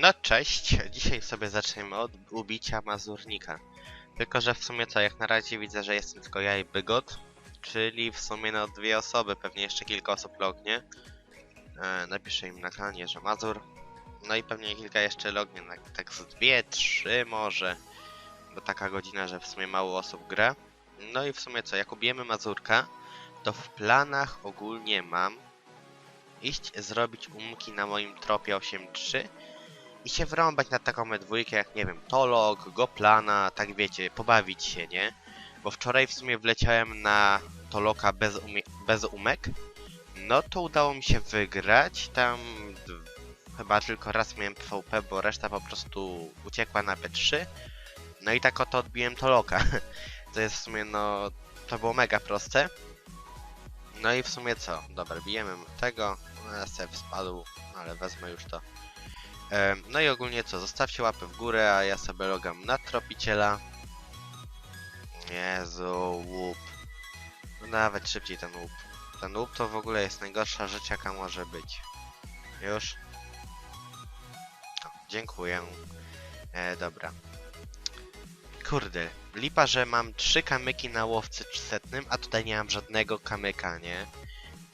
No cześć, dzisiaj sobie zaczniemy od ubicia Mazurnika. Tylko, że w sumie co, jak na razie widzę, że jestem tylko ja i Bygot, czyli w sumie no dwie osoby, pewnie jeszcze kilka osób lognie. E, napiszę im na klanie, że Mazur. No i pewnie kilka jeszcze lognie, tak z dwie, trzy może, bo taka godzina, że w sumie mało osób gra. No i w sumie co, jak ubijemy Mazurka, to w planach ogólnie mam iść zrobić umki na moim tropie 8.3 i się wrąbać na taką dwójkę jak, nie wiem, Tolog, Goplana, tak wiecie, pobawić się, nie? Bo wczoraj w sumie wleciałem na Toloka bez, bez umek, no to udało mi się wygrać, tam chyba tylko raz miałem PvP, bo reszta po prostu uciekła na B3, no i tak oto odbiłem Toloka. To jest w sumie, no, to było mega proste. No i w sumie co? Dobra, bijemy tego. No, SF spadł, ale wezmę już to. No i ogólnie co? Zostawcie łapę w górę, a ja sobie logam na tropiciela. Jezu, łup. No nawet szybciej ten łup. Ten łup to w ogóle jest najgorsza rzecz jaka może być. Już? O, dziękuję. E, dobra. Kurde, lipa, że mam trzy kamyki na łowcy setnym, a tutaj nie mam żadnego kamyka, nie?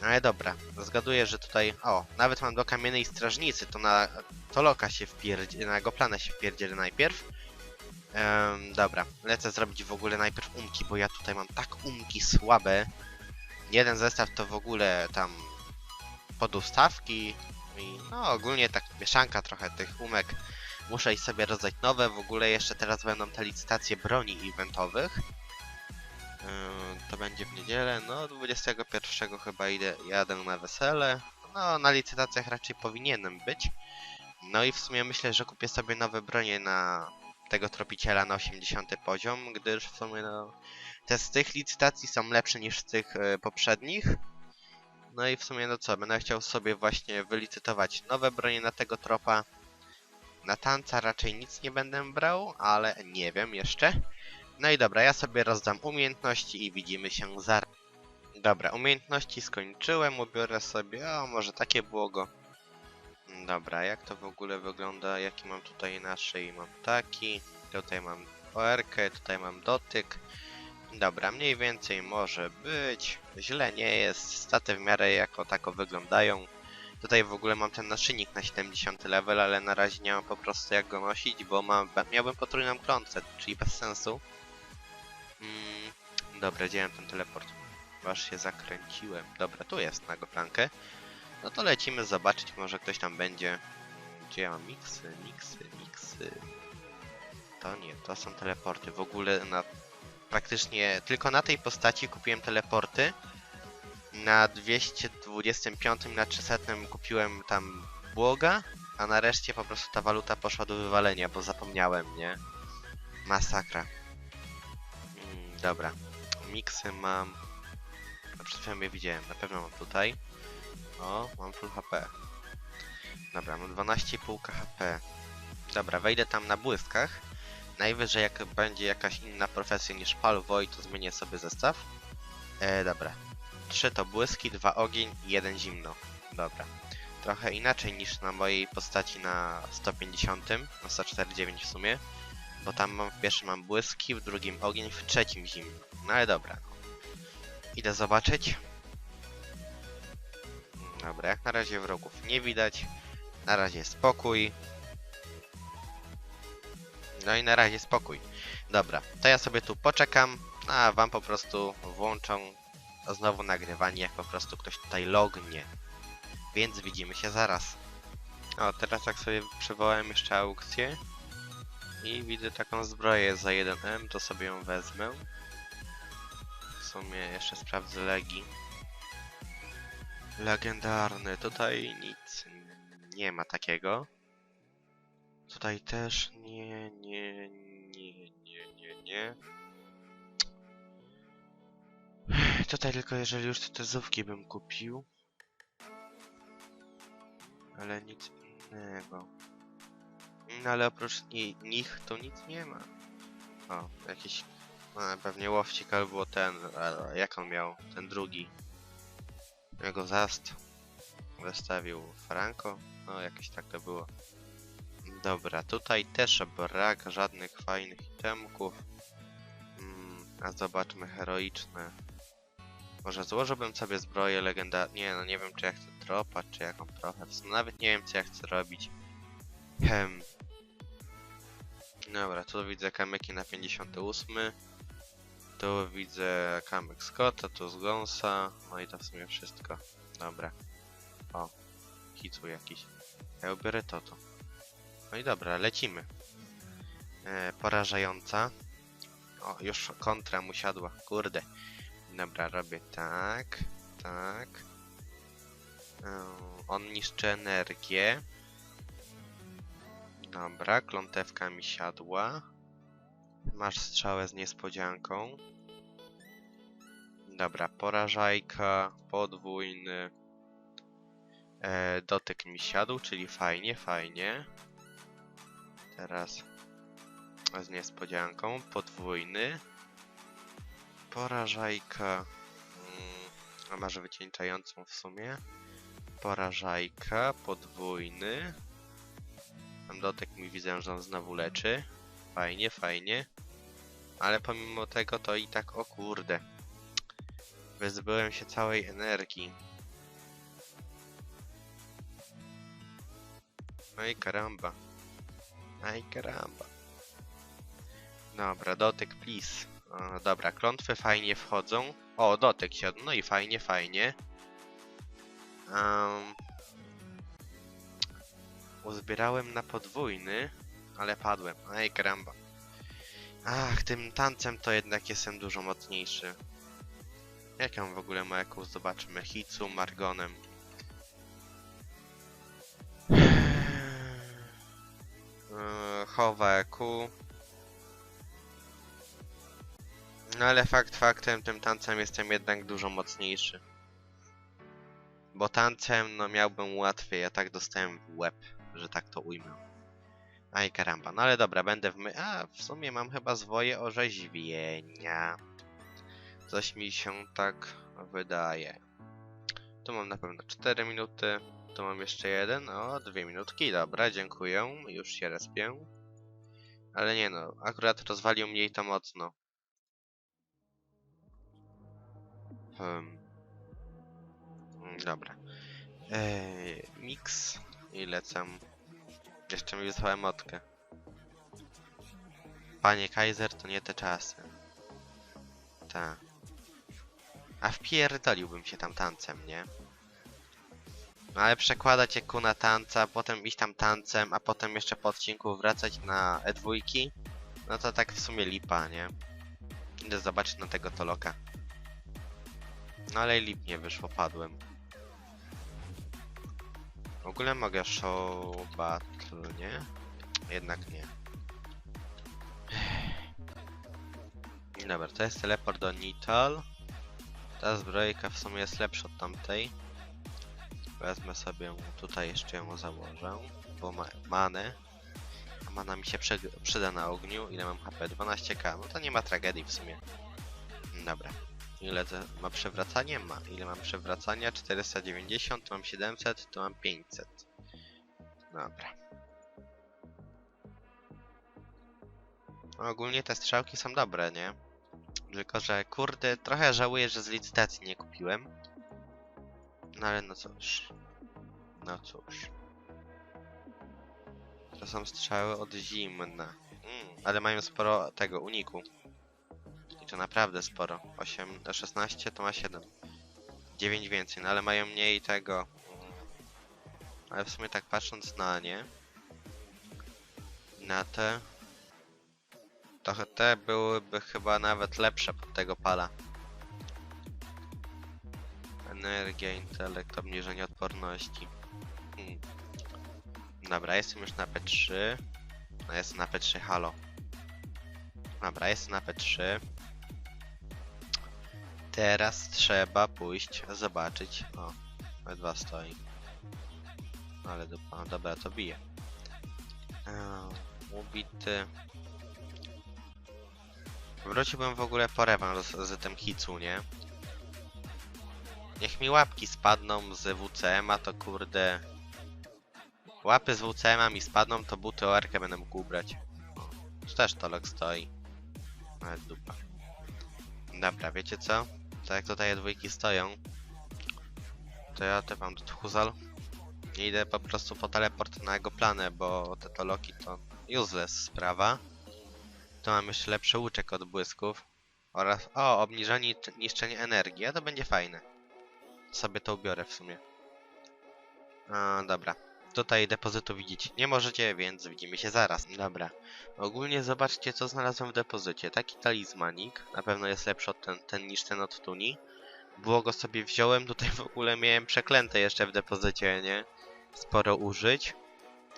Ale dobra, zgaduję, że tutaj... O, nawet mam do kamiennej strażnicy, to na Toloka się wpierdzie... na Goplana się wpierdzielę najpierw. Em, dobra, lecę zrobić w ogóle najpierw umki, bo ja tutaj mam tak umki słabe. Jeden zestaw to w ogóle tam podustawki i no ogólnie tak mieszanka trochę tych umek. Muszę iść sobie rozdać nowe, w ogóle jeszcze teraz będą te licytacje broni eventowych. Yy, to będzie w niedzielę, no 21 chyba idę, jadę na wesele. No na licytacjach raczej powinienem być. No i w sumie myślę, że kupię sobie nowe bronie na tego tropiciela na 80 poziom, gdyż w sumie no te z tych licytacji są lepsze niż z tych e, poprzednich. No i w sumie no co, będę chciał sobie właśnie wylicytować nowe bronie na tego tropa. Na tanca raczej nic nie będę brał, ale nie wiem jeszcze. No i dobra, ja sobie rozdam umiejętności i widzimy się zaraz. Dobra, umiejętności skończyłem, ubiorę sobie, o może takie błogo. Dobra, jak to w ogóle wygląda, jaki mam tutaj na szyi? Mam taki, tutaj mam OR, tutaj mam dotyk. Dobra, mniej więcej może być, źle nie jest, staty w miarę jako tako wyglądają. Tutaj w ogóle mam ten naszyjnik na 70 level, ale na razie nie mam po prostu jak go nosić, bo mam, miałbym potrójną klątwę, czyli bez sensu. Mm, dobra, gdzie ten teleport? Aż się zakręciłem. Dobra, tu jest na goplankę. No to lecimy zobaczyć, może ktoś tam będzie. Gdzie ja mam miksy, miksy, miksy. To nie, to są teleporty. W ogóle na praktycznie tylko na tej postaci kupiłem teleporty. Na 225 na 300 kupiłem tam błoga, a na reszcie po prostu ta waluta poszła do wywalenia, bo zapomniałem, nie? Masakra. Dobra. Miksy mam. A przed chwilą je widziałem, na pewno mam tutaj. O, mam full HP. Dobra, mam 12,5 HP. Dobra, wejdę tam na błyskach. Najwyżej jak będzie jakaś inna profesja niż Palwoj, to zmienię sobie zestaw. E, dobra. 3 to błyski, 2 ogień i 1 zimno. Dobra. Trochę inaczej niż na mojej postaci na 150, na 149 w sumie. Bo tam mam w pierwszym mam błyski, w drugim ogień, w trzecim zimno. No ale dobra. Idę zobaczyć. Dobra, jak na razie wrogów nie widać. Na razie spokój. No i na razie spokój. Dobra, to ja sobie tu poczekam, a wam po prostu włączą znowu nagrywanie, jak po prostu ktoś tutaj lognie. Więc widzimy się zaraz. O, teraz jak sobie przywołałem jeszcze aukcję i widzę taką zbroję za 1M, to sobie ją wezmę. W sumie jeszcze sprawdzę legi. Legendarny, tutaj nic nie ma takiego. Tutaj też nie, nie, nie, nie, nie, nie. Tutaj tylko jeżeli już te zówki bym kupił. Ale nic innego. No ale oprócz ni nich to nic nie ma. O, jakiś a, pewnie łowcik albo ten, jak on miał, ten drugi. Jego zast wystawił Franco. No jakieś tak to było. Dobra, tutaj też brak żadnych fajnych itemków. Mm, a zobaczmy heroiczne. Może złożyłbym sobie zbroję legenda... Nie no, nie wiem czy ja chcę dropać, czy jaką trochę. Nawet nie wiem co ja chcę robić. Hem. Dobra, tu widzę kamyki na 58. Tu widzę kamyk Scotta, tu z Gonsa. No i to w sumie wszystko. Dobra. O, hicu jakiś. Ja ubiorę to tu. No i dobra, lecimy. E, porażająca. O, już kontra mu siadła. Kurde. Dobra, robię tak. Tak. E, on niszczy energię. Dobra, klątewka mi siadła. Masz strzałę z niespodzianką. Dobra, porażajka, podwójny. E, dotyk mi siadł, czyli fajnie, fajnie. Teraz z niespodzianką, podwójny. Porażajka. Mm, a masz wycieńczającą w sumie. Porażajka, podwójny. Dotyk mi widzę, że on znowu leczy. Fajnie, fajnie. Ale pomimo tego to i tak, o kurde. Wyzbyłem się całej energii. Aj karamba. Aj karamba. Dobra, dotyk, please. O, dobra, klątwy fajnie wchodzą. O, dotyk siadł. No i fajnie, fajnie. Um, uzbierałem na podwójny, ale padłem. Aj karamba. Ach, tym tancem to jednak jestem dużo mocniejszy. Jak w ogóle ma jakąś? Zobaczmy. Hicu, Margonem. Eee, Chowa EQ. No ale fakt faktem, tym tancem jestem jednak dużo mocniejszy. Bo tancem, no miałbym łatwiej, ja tak dostałem w łeb, że tak to ujmę. Aj karamba, no ale dobra, będę w my... A, w sumie mam chyba zwoje orzeźwienia. Coś mi się tak wydaje. Tu mam na pewno 4 minuty. Tu mam jeszcze jeden. O, dwie minutki. Dobra, dziękuję. Już się respię. Ale nie no, akurat rozwalił mnie i to mocno. Hmm. Mm, Dobra. Eee, mix i lecę. Jeszcze mi wysłałem motkę. Panie Kaiser, to nie te czasy. Tak. A wpierdoliłbym się tam tancem, nie? No ale przekładać jak na tanca, potem iść tam tancem, a potem jeszcze po odcinku wracać na E2, no to tak w sumie lipa, nie? Idę zobaczyć na tego Toloka. No ale lipnie wyszło, padłem. W ogóle mogę show battle, nie? Jednak nie. Dobra, to jest teleport do Nital. Ta zbrojka w sumie jest lepsza od tamtej. Wezmę sobie tutaj jeszcze ją założę, bo ma manę. A mana mi się przy, przyda na ogniu. Ile mam HP? 12k. No to nie ma tragedii w sumie. Dobra. Ile to ma przewracanie? Ma. Ile mam przewracania? 490, tu mam 700, tu mam 500. Dobra. Ogólnie te strzałki są dobre, nie? Tylko, że kurde, trochę żałuję, że z licytacji nie kupiłem. No ale no cóż. No cóż. To są strzały od zimna. Mm, ale mają sporo tego uniku. To naprawdę sporo. 8, 16 to ma 7. 9 więcej, no ale mają mniej tego. Mm. Ale w sumie tak patrząc na nie. Na te. To te byłyby chyba nawet lepsze pod tego pala. Energia, intelekt, obniżenie odporności. Hmm. Dobra, jestem już na P3. No jestem na P3, halo. Dobra, jestem na P3. Teraz trzeba pójść zobaczyć. O, P2 stoi. Ale dupa, dobra, to bije. Eee, ubity. Wróciłbym w ogóle po z, z tym Hicu, nie? Niech mi łapki spadną z WCM, a to kurde. łapy z WCM-ami spadną, to buty OR-kę będę mógł ubrać. O, też tolek stoi. Ale dupa. Dobra, wiecie co? To jak tutaj dwójki stoją, to ja te mam do Tchuzal. I idę po prostu po teleport na jego planę, bo te toloki to useless sprawa. Tu mam jeszcze lepszy łuczek od błysków. Oraz, o, obniżenie niszczenie energii, a to będzie fajne. Sobie to ubiorę w sumie. A, dobra. Tutaj depozytu widzieć nie możecie, więc widzimy się zaraz. Dobra. Ogólnie zobaczcie, co znalazłem w depozycie. Taki talizmanik. Na pewno jest lepszy od ten, ten niż ten od Tuni. Było go sobie wziąłem. Tutaj w ogóle miałem przeklęte jeszcze w depozycie, nie? Sporo użyć.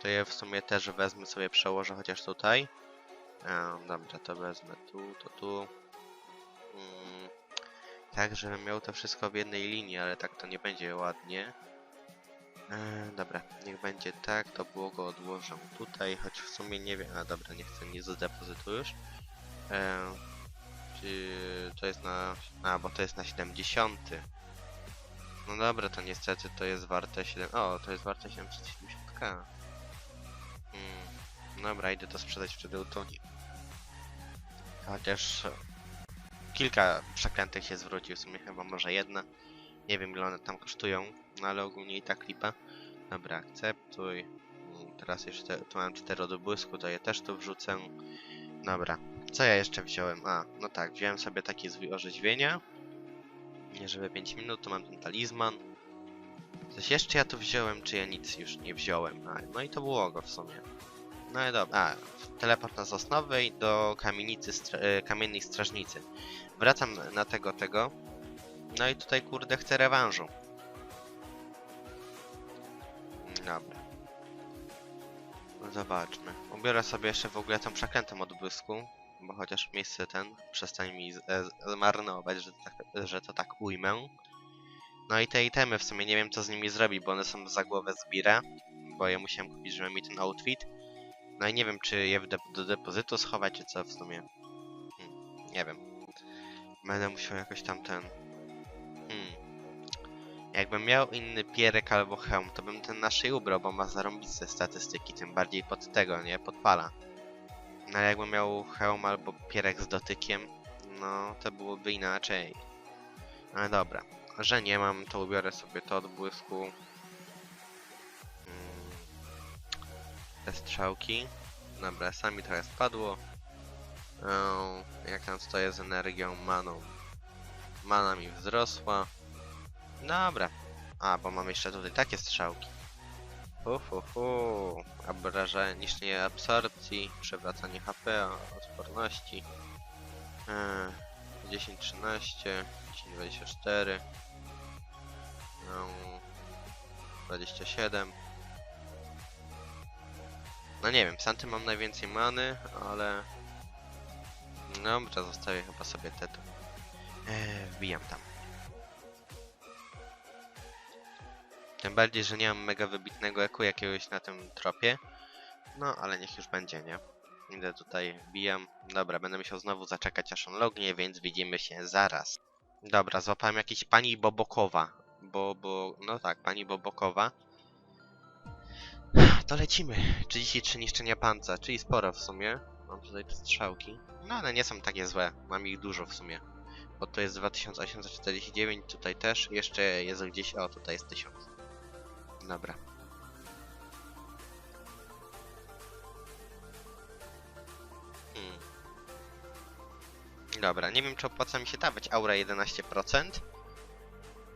To je w sumie też wezmę sobie, przełożę chociaż tutaj. A, dobra, to wezmę tu, to tu. Mm, tak, żebym miał to wszystko w jednej linii, ale tak to nie będzie ładnie. E, dobra, niech będzie tak, to było go odłożę tutaj, choć w sumie nie wiem, a dobra, nie chcę nic z depozytu już. E, to jest na, a bo to jest na 70. No dobra, to niestety to jest warte 7, o, to jest warte 770k. Hmm, dobra, idę to sprzedać wtedy u. Chociaż kilka przeklętych się zwrócił, w sumie chyba może jedna. Nie wiem ile one tam kosztują, no ale ogólnie i tak lipa. Dobra, akceptuj. Mm, Teraz jeszcze tu mam 4 do błysku, to je też tu wrzucę. Dobra, co ja jeszcze wziąłem? A, no tak, wziąłem sobie taki zwój orzeźwienia. Nie żeby 5 minut, tu mam ten talizman. Coś jeszcze ja tu wziąłem, czy ja nic już nie wziąłem? A, no i to było go w sumie. No i dobra, a, teleport na Sosnowej do kamienicy, e, kamiennej strażnicy. Wracam na tego, tego. No i tutaj kurde chcę rewanżu. Dobra. Zobaczmy. Ubiorę sobie jeszcze w ogóle tą przekrętą od błysku, bo chociaż miejsce ten przestań mi e, zmarnować, że, tak, że to tak ujmę. No i te itemy w sumie nie wiem co z nimi zrobi, bo one są za głowę zbira, bo je musiałem kupić, żeby mieć ten outfit. No i nie wiem czy je de do depozytu schować, czy co w sumie. Hmm, nie wiem. Będę musiał jakoś tam ten... Hmm. Jakbym miał inny pierek albo hełm, to bym ten naszej ubrał, bo ma zarąbiste statystyki, tym bardziej pod tego, nie? Podpala. No ale jakbym miał hełm albo pierek z dotykiem, no to byłoby inaczej. Ale dobra, że nie mam, to ubiorę sobie to od błysku. Mm. Te strzałki. Dobra, sami trochę spadło. Eee, jak tam stoję z energią, maną. Mana mi wzrosła. Dobra. A, bo mam jeszcze tutaj takie strzałki. Hu, hu, hu. Obrażenie, niszczenie absorpcji, przewracanie HP, odporności. Eee, 10, 13, 10, 24. No, 27. No nie wiem, Santy mam najwięcej many, ale... Dobra, zostawię chyba sobie te tu. Eee, wbijam tam. Tym bardziej, że nie mam mega wybitnego eku jakiegoś na tym tropie. No, ale niech już będzie, nie? Idę tutaj, wbijam. Dobra, będę musiał znowu zaczekać aż on lognie, więc widzimy się zaraz. Dobra, złapałem jakiś pani Bobokowa. Bo, bo, no tak, pani Bobokowa. To lecimy. 33 niszczenia panca, czyli sporo w sumie. Mam tutaj te strzałki. No ale nie są takie złe, mam ich dużo w sumie. Bo to jest 2849, tutaj też. Jeszcze jest gdzieś, o tutaj jest 1000. Dobra. Hmm. Dobra, nie wiem czy opłaca mi się dawać aura 11%.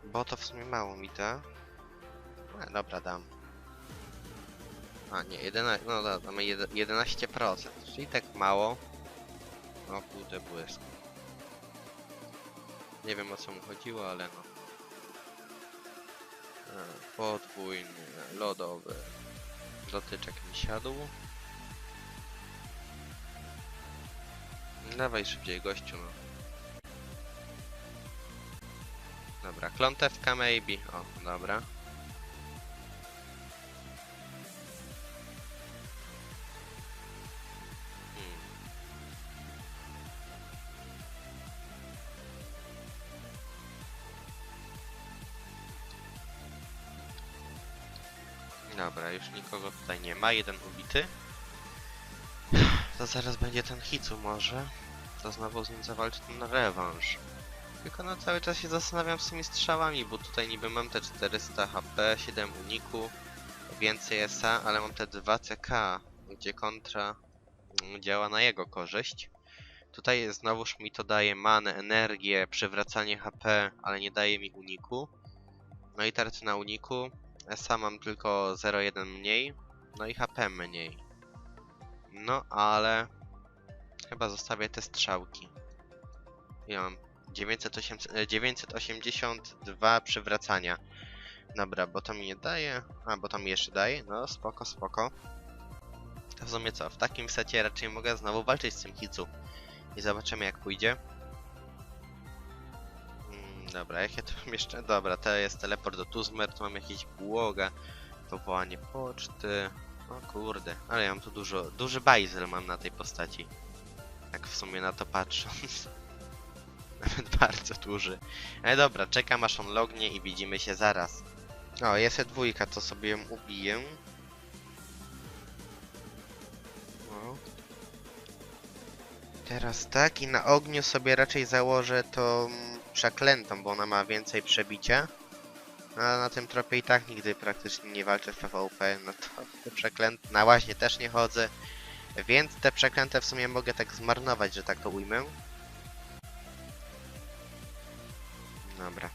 Bo to w sumie mało mi da. A, dobra, dam. A nie, 11, no dobra, jed- 11%, czyli tak mało. O kurde, błysk. Nie wiem o co mu chodziło, ale no. E, Podwójny, lodowy. Dotyczek mi siadł. Dawaj szybciej gościu, no. Dobra, klontewka maybe. O, dobra. Nikogo tutaj nie ma. Jeden ubity. To zaraz będzie ten Hicu może. To znowu z nim zawalczy ten rewanż. Tylko no cały czas się zastanawiam z tymi strzałami, bo tutaj niby mam te 400 HP, 7 uniku, więcej SA, ale mam te 2 CK, gdzie kontra działa na jego korzyść. Tutaj znowuż mi to daje manę, energię, przywracanie HP, ale nie daje mi uniku. No i teraz na uniku SA mam tylko 0,1 mniej, no i HP mniej. No ale chyba zostawię te strzałki. Ja mam 908, e, 982 przywracania. Dobra, bo to mi nie daje. A, bo to mi jeszcze daje. No, spoko, spoko. To w sumie co? W takim secie raczej mogę znowu walczyć z tym Hicu. I zobaczymy jak pójdzie. Dobra, jakie tu mam jeszcze? Dobra, to jest teleport do Tuzmer, tu mam jakieś błoga. Powołanie poczty. O kurde, ale ja mam tu dużo, duży bajzel mam na tej postaci. Tak w sumie na to patrząc. Nawet bardzo duży. Ale dobra, czekam aż on lognie i widzimy się zaraz. O, jest dwójka, to sobie ją ubiję. O. Teraz tak i na ogniu sobie raczej założę tą przeklętą, bo ona ma więcej przebicia. A na tym tropie i tak nigdy praktycznie nie walczę w PvP, no to te przeklęte... Na łaźnie też nie chodzę. Więc te przeklęte w sumie mogę tak zmarnować, że tak to ujmę. Dobra.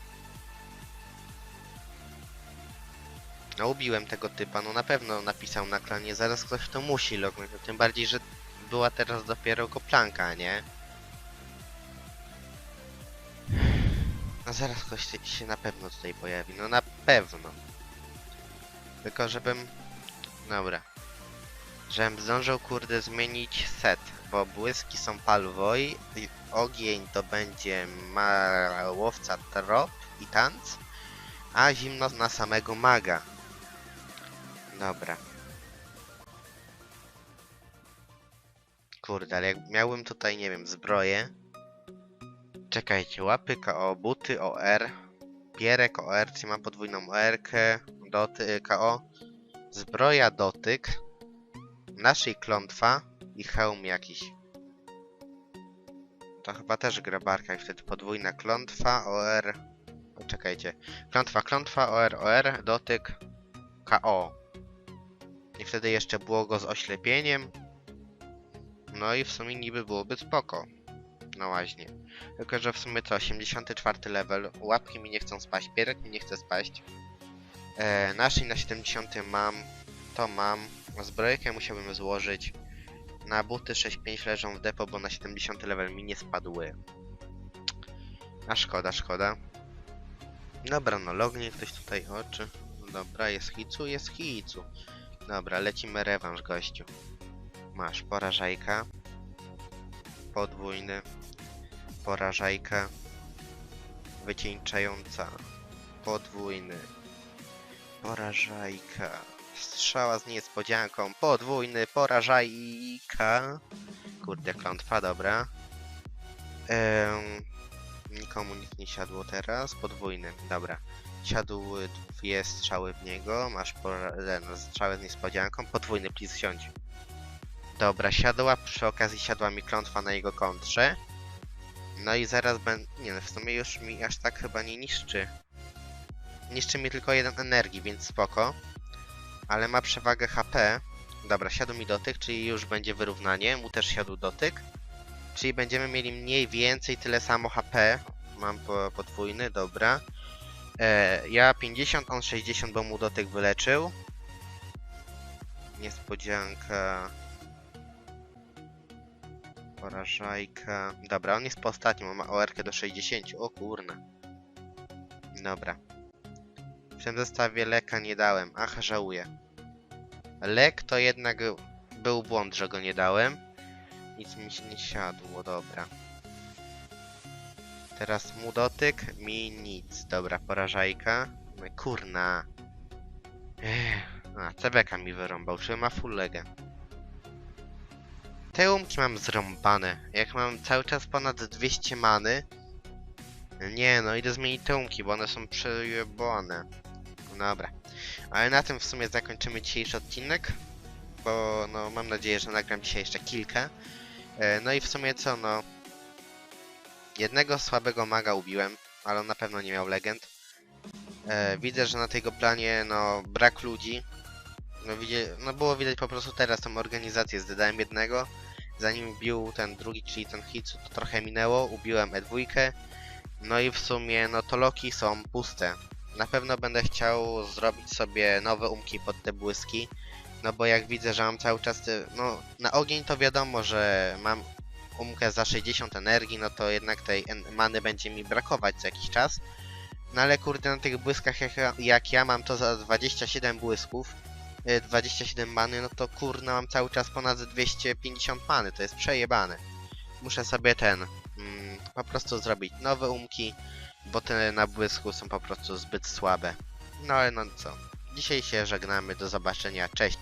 No ubiłem tego typa, no na pewno napisał na klanie, zaraz ktoś to musi lognąć, no tym bardziej, że była teraz dopiero koplanka, nie? No zaraz ktoś się- na pewno tutaj pojawi, no na pewno. Tylko żebym... Dobra. Żebym zdążył kurde zmienić set, bo błyski są palwoj, i ogień to będzie ma łowca trop i tanc, a zimno na samego maga. Dobra. Kurde, ale jak miałbym tutaj, nie wiem, zbroję. Czekajcie, łapy KO, buty OR, pierek OR, czyli mam podwójną OR-kę, doty, KO, zbroja dotyk, naszej klątwa i hełm jakiś. To chyba też grabarka i wtedy podwójna klątwa, OR. Czekajcie. Klątwa, klątwa, OR, OR, dotyk, KO. I wtedy jeszcze było go z oślepieniem. No i w sumie niby byłoby spoko. No właśnie. Tylko, że w sumie to 84 level. Łapki mi nie chcą spaść, pierek mi nie chce spaść. E, naszej na 70 mam. To mam. Zbrojkę musiałbym złożyć. Na buty 6.5 leżą w depo, bo na 70 level mi nie spadły. A szkoda, szkoda. Dobra, no lognie ktoś tutaj oczy. Dobra, jest hicu, jest hicu. Dobra, lecimy rewanż, gościu. Masz porażajka. Podwójny. Porażajka. Wycieńczająca. Podwójny. Porażajka. Strzała z niespodzianką. Podwójny. Porażajka. Kurde, klątwa, dobra. Em, nikomu nic nie siadło teraz. Podwójny, dobra. Siadły dwie strzały w niego. Masz ten, strzałę z niespodzianką. Podwójny, please siądź. Dobra, siadła. Przy okazji siadła mi klątwa na jego kontrze. No i zaraz będę... Nie no, w sumie już mi aż tak chyba nie niszczy. Niszczy mi tylko jeden energii, więc spoko. Ale ma przewagę HP. Dobra, siadł mi dotyk, czyli już będzie wyrównanie. Mu też siadł dotyk. Czyli będziemy mieli mniej więcej tyle samo HP. Mam po, podwójny, dobra. E, ja 50, on 60, bo mu dotyk wyleczył. Niespodzianka. Porażajka. Dobra, on jest po ostatnim, ma OR do 60. O kurna. Dobra. W tym zestawie leka nie dałem. Ach, żałuję. Lek to jednak był błąd, że go nie dałem. Nic mi się nie siadło, dobra. Teraz mu dotyk, mi nic. Dobra, porażajka. Kurna. Ech. A, CBK mi wyrąbał, czy ma full legę. Te umki mam zrąbane. Jak mam cały czas ponad 200 many. Nie no, idę zmienić te bo one są przejebane. Dobra. Ale na tym w sumie zakończymy dzisiejszy odcinek. Bo no mam nadzieję, że nagram dzisiaj jeszcze kilka. E, no i w sumie co no. Jednego słabego maga ubiłem, ale on na pewno nie miał legend. E, widzę, że na tego planie no brak ludzi. No, widzie, no było widać po prostu teraz tą organizację. Zdedałem jednego. Zanim bił ten drugi, czyli ten Hitsu, to trochę minęło. Ubiłem E2. No i w sumie no to loki są puste. Na pewno będę chciał zrobić sobie nowe umki pod te błyski. No bo jak widzę, że mam cały czas te, no na ogień to wiadomo, że mam umkę za 60 energii, no to jednak tej many będzie mi brakować za jakiś czas. No ale kurde na tych błyskach jak, ja- jak ja mam to za 27 błysków, 27 many, no to kurna mam cały czas ponad 250 many, to jest przejebane. Muszę sobie ten, mm, po prostu zrobić nowe umki, bo te na błysku są po prostu zbyt słabe. No ale no co, dzisiaj się żegnamy, do zobaczenia, cześć.